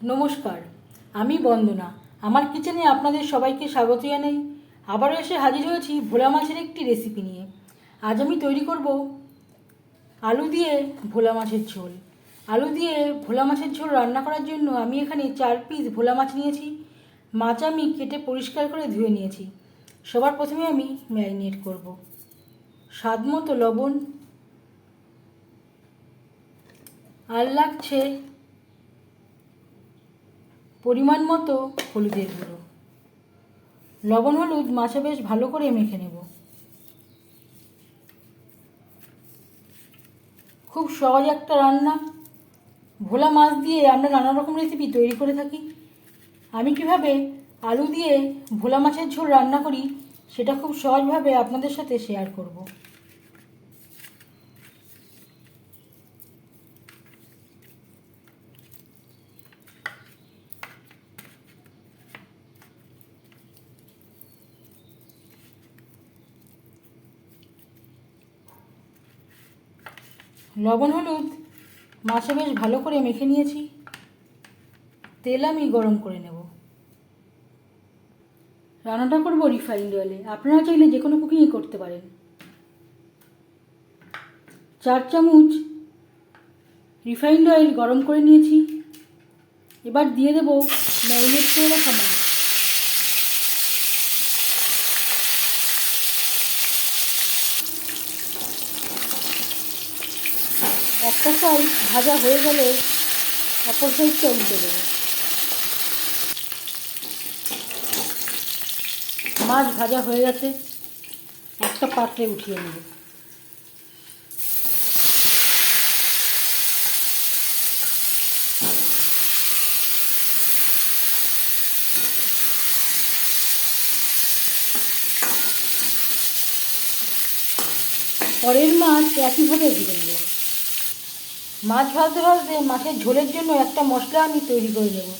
নমস্কার, আমি বন্দনা। আমার কিচেনে আপনাদের সবাইকে স্বাগত জানাই। আবারও এসে হাজির হয়েছি ভোলা মাছের একটি রেসিপি নিয়ে। আজ আমি তৈরি করব আলু দিয়ে ভোলা মাছের ঝোল। আলু দিয়ে ভোলা মাছের ঝোল রান্না করার জন্য আমি এখানে চার পিস ভোলা মাছ নিয়েছি। মাছ আমি কেটে পরিষ্কার করে ধুয়ে নিয়েছি। সবার প্রথমে আমি ম্যারিনেট করব। স্বাদ মতো লবণ। আর লাগছে পরিমাণ মতো হলুদের গুঁড়ো। লবণ, হলুদ মাছে বেশ ভালো করে মেখে নেব। খুব সহজ একটা রান্না। ভোলা মাছ দিয়ে আমরা নানা রকম রেসিপি তৈরি করে থাকি। আমি কীভাবে আলু দিয়ে ভোলা মাছের ঝোল রান্না করি, সেটা খুব সহজভাবে আপনাদের সাথে শেয়ার করব। লবণ, হলুদ, মাছে বেশ ভালো করে মেখে নিয়েছি। তেল আমি গরম করে নেব। রান্নাটা করব রিফাইন্ড অয়েলে আপনারা চাইলে যে কোনো কুকিংই করতে পারেন। চার চামচ রিফাইন্ড অয়েল গরম করে নিয়েছি। এবার দিয়ে দেবো ম্যারিনেট করে রাখা মাছ একটা সাইড ভাজা হয়ে গেলে অপর সাইডটা উল্টে দেবো। মাছ ভাজা হয়ে গেছে, একটা পাত্রে উঠিয়ে নেব। পরের মাছ একইভাবে ভেজে নেব। মাছ ভাজতে ভাজতে মাছের ঝোলের জন্য একটা মশলা আমি তৈরি করে নেব।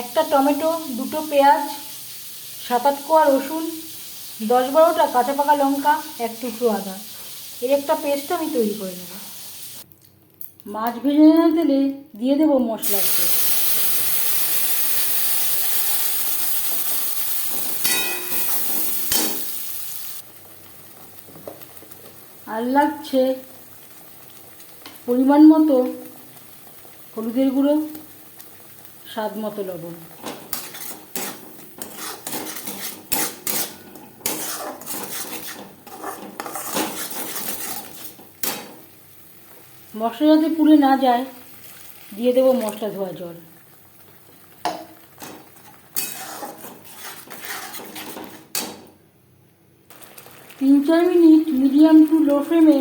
একটা টমেটো, দুটো পেঁয়াজ, সাত আট কোয়া রসুন, দশ বারোটা কাঁচা পাকা লঙ্কা, এক টুকরো আদা। এর একটা পেস্ট আমি তৈরি করে নেব। মাছ ভেজে নেওয়া তেলে দিয়ে দেবো মশলার তেল। আর লাগছে পরিমাণ মতো হলুদের গুঁড়ো, স্বাদ মতো লবণ। মশলা যাতে পুড়ে না যায়, দিয়ে দেবো মশলা ধোয়া জল। তিন চার মিনিট মিডিয়াম টু লো ফ্লেমে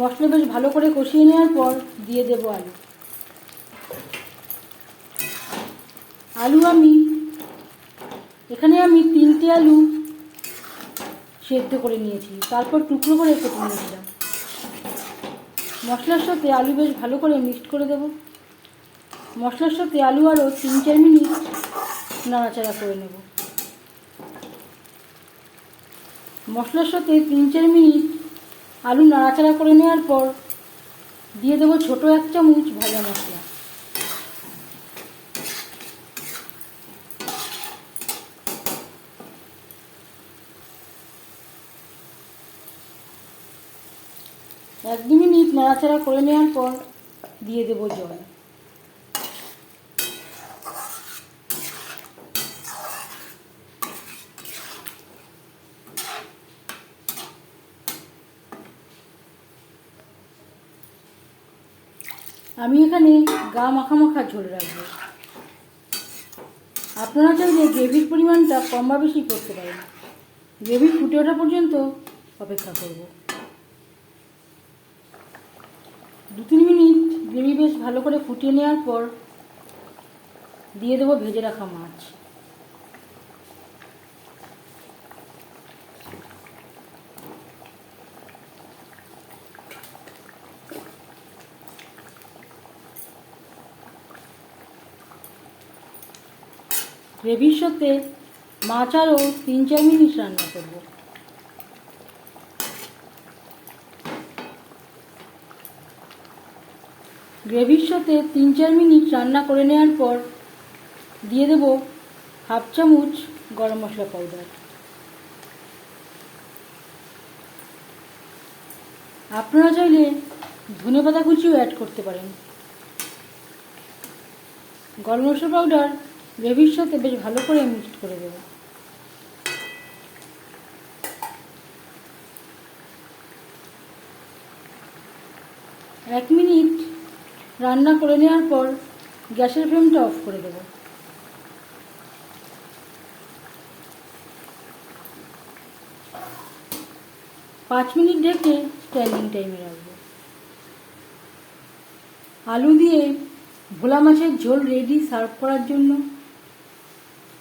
মশলা বেশ ভালো করে কষিয়ে নেওয়ার পর দিয়ে দেবো আলু। আলু আমি, এখানে আমি তিনটে আলু সেদ্ধ করে নিয়েছি। তারপর টুকরো করে কেটে নিয়েছিলাম। মশলার সাথে আলু বেশ ভালো করে মিক্সড করে দেব। মশলার সাথে আলু আরও তিন চার মিনিট নাড়াচাড়া করে নেব। মশলার সাথে তিন চার মিনিট আলু নাড়াচাড়া করে নেওয়ার পর দিয়ে দেবো ছোটো এক চামচ ভাজা মশলা। এক দু মিনিট নাড়াচাড়া করে নেওয়ার পর দিয়ে দেবো জল। আমি এখানে গা মাখা মাখা ঝোল রাখব আপনারা চাইলে গ্রেভির পরিমাণটা কম বা বেশি করতে পারেন। গ্রেভি ফুটে ওঠা পর্যন্ত অপেক্ষা করব। দু তিন মিনিট গ্রেভি বেশ ভালো করে ফুটিয়ে নেওয়ার পর দিয়ে দেবো ভেজে রাখা মাছ। গ্রেভির সাথে মাছ আরও তিন চার মিনিট রান্না করব। গ্রেভির সাথে তিন চার মিনিট রান্না করে নেওয়ার পর দিয়ে দেব হাফ চামচ গরম মশলা পাউডার। আপনারা চাইলে ধনে পাতা কুচিও অ্যাড করতে পারেন। গরম মশলা পাউডার গ্রেভির সাথে বেশ ভালো করে মিক্সড করে দেবো। এক মিনিট রান্না করে নেওয়ার পর গ্যাসের ফ্লেমটা অফ করে দেবো। পাঁচ মিনিট ঢেকে স্ট্যান্ডিং টাইমে রাখব। আলু দিয়ে ভোলা মাছের ঝোল রেডি সার্ভ করার জন্য